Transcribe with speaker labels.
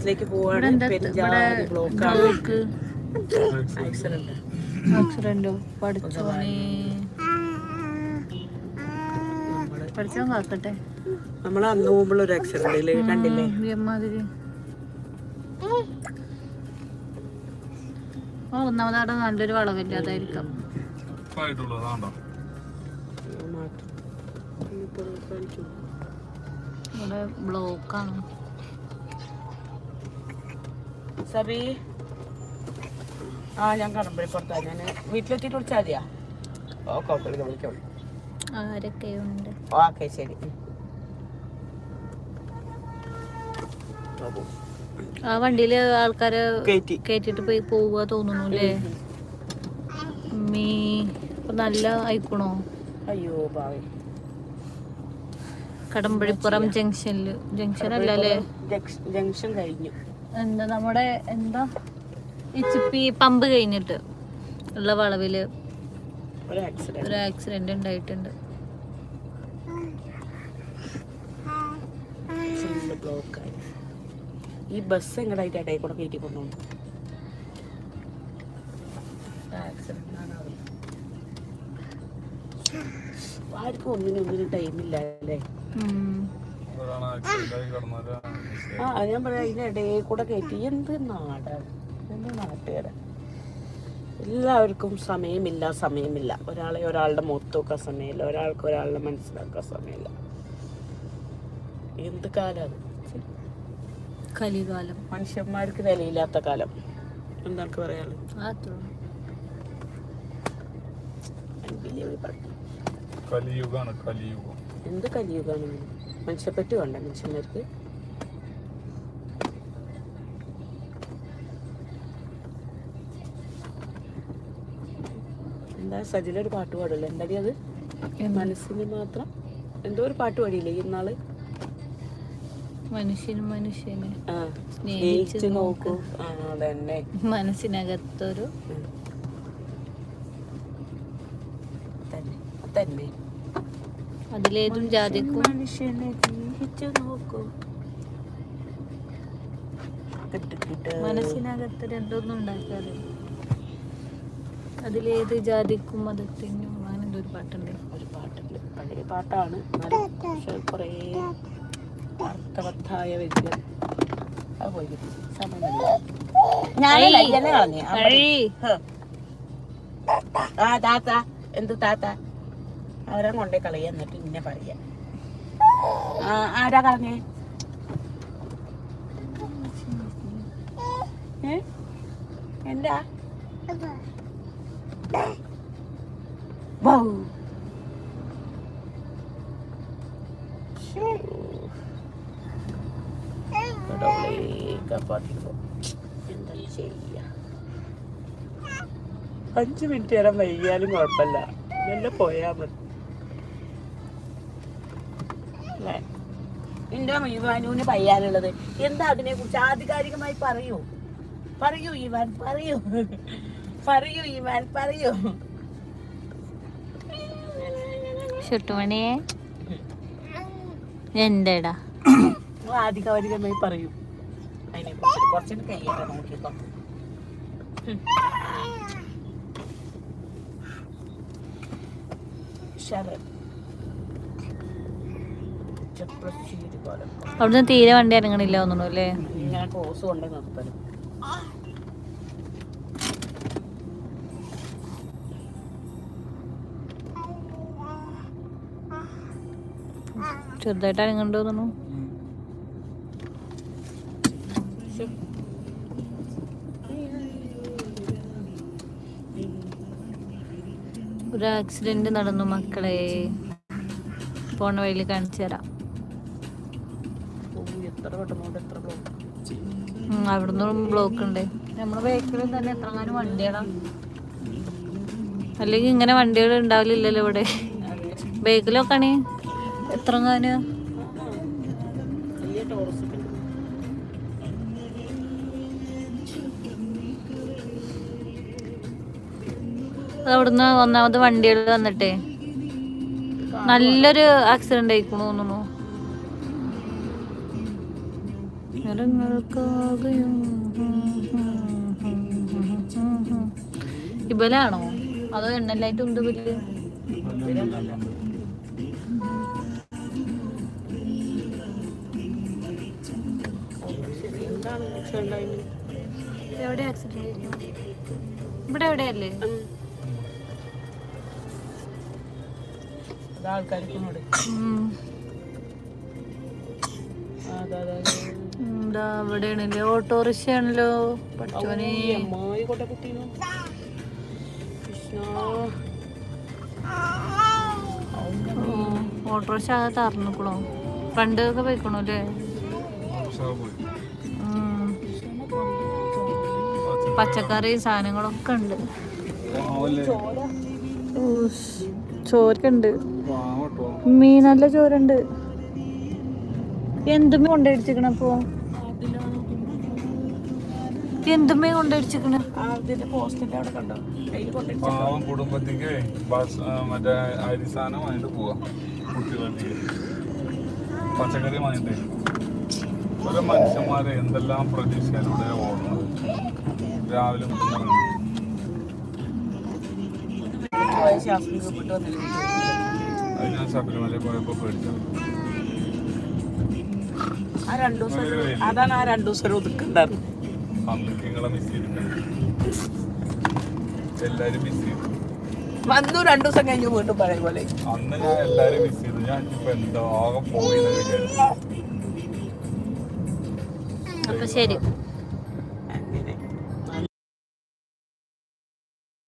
Speaker 1: ബസ്സിലേക്ക് പോവാണ്
Speaker 2: എന്താ
Speaker 1: പെരിഞ്ചാടി ബ്ലോക്കാണ്.
Speaker 2: ബ്ലോക്ക്.
Speaker 1: ആക്സിഡന്റ്.
Speaker 2: ആക്സിഡന്റോ? പഠിച്ചോനെ
Speaker 1: നമ്മൾ
Speaker 2: പഠിച്ചോ കാക്കട്ടെ
Speaker 1: നമ്മൾ അന്ന് പോകുമ്പോൾ ഒരു കണ്ടില്ലേ?
Speaker 2: നല്ലൊരു വളവില്ലാതായിരിക്കാം. ഇവിടെ ബ്ലോക്കാണ്.
Speaker 1: സബി. ആ ഞാൻ കടമ്പഴി പുറത്താ. ഞാൻ വീട്ടിലെത്തിയിട്ട് വിളിച്ചാൽ മതിയാ? ഓക്കെ
Speaker 2: ആരൊക്കെയുണ്ട്?
Speaker 1: ഓക്കെ ശരി. ഉം. ബാബു.
Speaker 2: ആ വണ്ടിയിൽ ആൾക്കാര്
Speaker 1: കയറ്റി
Speaker 2: കയറ്റിട്ട് പോയി പോവുക തോന്നുന്നു അല്ലേ? മീ ഇപ്പൊ നല്ല അയക്കണോ
Speaker 1: അയ്യോ ബാവേ
Speaker 2: കടമ്പഴിപ്പുറം ജംഗ്ഷനിൽ. ജംഗ്ഷൻ അല്ല അല്ലേ?
Speaker 1: ജംഗ്ഷ- ജംഗ്ഷൻ കഴിഞ്ഞു.
Speaker 2: എന്താ നമ്മുടെ എന്താ? ഈ ചിപ്പി പമ്പ് കഴിഞ്ഞിട്ട് ഉള്ള വളവിൽ
Speaker 1: ഒരു ആക്സിഡന്റ്
Speaker 2: ഉണ്ടായിട്ടുണ്ട്.
Speaker 1: ഈ ബസ് എങ്ങടായിട്ട് ഇടയിൽ കൂടെ കയറ്റി കൊണ്ടുപോകും. ആർക്കും ഒന്നിനും ഒന്നിനും ടൈമില്ല അല്ലേ. ആ ഞാൻ പറയാം ഇതിന്റെ ഇടയിൽ കൂടെ കയറ്റി. എന്ത് നാടാണ് എന്ത് നാട്ടുകാരാ? എല്ലാവർക്കും സമയമില്ല സമയമില്ല. ഒരാളെ ഒരാളുടെ മുഖത്ത് നോക്കാൻ സമയമില്ല. ഒരാൾക്ക് ഒരാളുടെ മനസ്സിലാക്കാൻ സമയമില്ല. എന്ത് കാലാണ്
Speaker 2: കലികാലം.
Speaker 1: മനുഷ്യന്മാർക്ക് വിലയില്ലാത്ത കാലം. എന്താണ് പറയാനുള്ളത്.
Speaker 3: കലിയുഗാണ് കലിയുഗം.
Speaker 1: എന്ത് കലിയുഗാണ് മനുഷ്യപ്പെട്ടി വേണ്ട മനുഷ്യന്മാർക്ക്. എന്താ സജിലൊരു പാട്ട് പാടില്ല എന്താടി അത്? മനസ്സിന് മാത്രം? എന്തോ ഒരു പാട്ട് പാടിയില്ലേ ഇന്നാൾ
Speaker 2: മനുഷ്യനും മനുഷ്യന് സ്നേഹിച്ച്
Speaker 1: നോക്കൂ. അതന്നെ.
Speaker 2: മനസ്സിനകത്തൊരു
Speaker 1: തന്നെ
Speaker 2: അതിലേതും ജാതിക്കും.
Speaker 1: മനുഷ്യനെ നോക്കൂ.
Speaker 2: മനസ്സിനകത്തൊരു എന്തോന്നും ഉണ്ടാക്കാതെ. അതിലേത് ജാതിക്കും മതത്തിനും അങ്ങനെ എന്തോ ഒരു പാട്ടുണ്ട്.
Speaker 1: ഒരു പാട്ടുണ്ട്. പഴയ പാട്ടാണ്. പക്ഷെ കുറേ അർത്ഥവത്തായ വ്യക്തി അത് പോയി സമയം എന്ത് താത്ത? അവരെ കൊണ്ടേ കളയ എന്നിട്ട് ഇന്നെ പറയാ ആരാ കളഞ്ഞേ? എന്താ? അഞ്ചു മിനിറ്റ് നേരം വൈകിയാലും കുഴപ്പമില്ല. മെല്ലെ പോയാ മതി. അല്ലേ എന്റെ യുവാനുവിന് പയ്യാനുള്ളത് എന്താ അതിനെ കുറിച്ച് ആധികാരികമായി പറയൂ പറയൂ ഇവാൻ പറയൂ പറയൂ ഇവാൻ പറയൂ
Speaker 2: ചുട്ടുമണിയെ എന്തെടാ
Speaker 1: നിങ്ങൾ ആധികാരികമായി പറയൂ അതിനെ കുറിച്ച് കുറച്ചിട്ട് കഴിയട്ടെ നോക്കിക്കോ ശരത്
Speaker 2: അവിടുന്ന് തീരെ വണ്ടി ഇറങ്ങണില്ല തോന്നുന്നു അല്ലേ?
Speaker 1: ഞാൻ ക്രോസ് കൊണ്ടേ നിർത്തലും.
Speaker 2: ചെറുതായിട്ട് ഇറങ്ങണ്ടോ തോന്നുന്നു. ഒരു ആക്സിഡന്റ് നടന്നു മക്കളെ. പോണ വഴിയിൽ കാണിച്ചു തരാം.
Speaker 1: എത്ര എത്ര ബ്ലോക്ക്
Speaker 2: ഉം, അവിടുന്ന് ബ്ലോക്ക് ഉണ്ട്. നമ്മുടെ തന്നെ വണ്ടികളാ? അല്ലെങ്കിൽ ഇങ്ങനെ വണ്ടികൾ ഉണ്ടാവില്ലല്ലോ ഇവിടെ. ബേക്കിലൊക്കെ ആണേ. എത്ര അവിടുന്ന് ഒന്നാമത് വണ്ടികൾ വന്നിട്ടേ. നല്ലൊരു ആക്സിഡന്റ് ആയിക്കണു തോന്നുന്നു. നിറങ്ങൾക്കാകെയും ഇബലാണോ? അതോ എണ്ണല്ലായിട്ട് ഉണ്ട്
Speaker 1: ഉണ്ടായത്?
Speaker 2: എവിടെ ആക്സിഡന്റ് ഇവിടെ എവിടെയല്ലേ?
Speaker 1: ആൾക്കാർക്കും അതെ, അതെ.
Speaker 2: എന്താ ഇവിടെയാണല്ലേ ഓട്ടോറിക്ഷ ആണല്ലോ പഠിച്ചോനെ. ഓട്ടോറിക്ഷ ആകെ തറന്നിക്കണോ ഒക്കെ പോയിക്കണോ അല്ലേ. പച്ചക്കറി സാധനങ്ങളൊക്കെ ഉണ്ട്? ചോരക്കുണ്ട് മീനല്ല നല്ല ചോരുണ്ട്. എന്തുമേ കൊണ്ടടിച്ചിക്കണപ്പോ എന്തുമേ കൊണ്ടടിച്ചിക്കണ
Speaker 1: ആ, ഇതിന്റെ പോസ്റ്റിന്റെ അവിടെ കണ്ടോ? അതിൽ കൊണ്ടിട്ട്
Speaker 3: പാവം കുടുംബത്തേക്ക് ബസ് മറ്റേ അരി വാങ്ങിട്ട് പോവാ. കുട്ടികൾക്ക് പച്ചക്കറി വാങ്ങിട്ട്. ഓരോ മനുഷ്യന്മാരെ എന്തെല്ലാം പ്രതീക്ഷയിലൂടെ ഓടുന്നത്. രാവിലെ അത് ഞാൻ ശബരിമല പോയപ്പോ പേടിച്ചു.
Speaker 1: ആ രണ്ടു ദിവസം അതാണ് ആ രണ്ടു ദിവസം ഒതുക്കുണ്ടായിരുന്നു
Speaker 3: എല്ലാരും മിസ് ചെയ്തു.
Speaker 1: വന്നു രണ്ടു ദിവസം കഴിഞ്ഞ് വീണ്ടും പഴയ പോലെ.
Speaker 3: അന്ന് ഞാൻ എല്ലാരും മിസ് ചെയ്തു. ഞാൻ ഇപ്പൊ എന്താ ആകെ പോയി
Speaker 2: അപ്പൊ ശരി.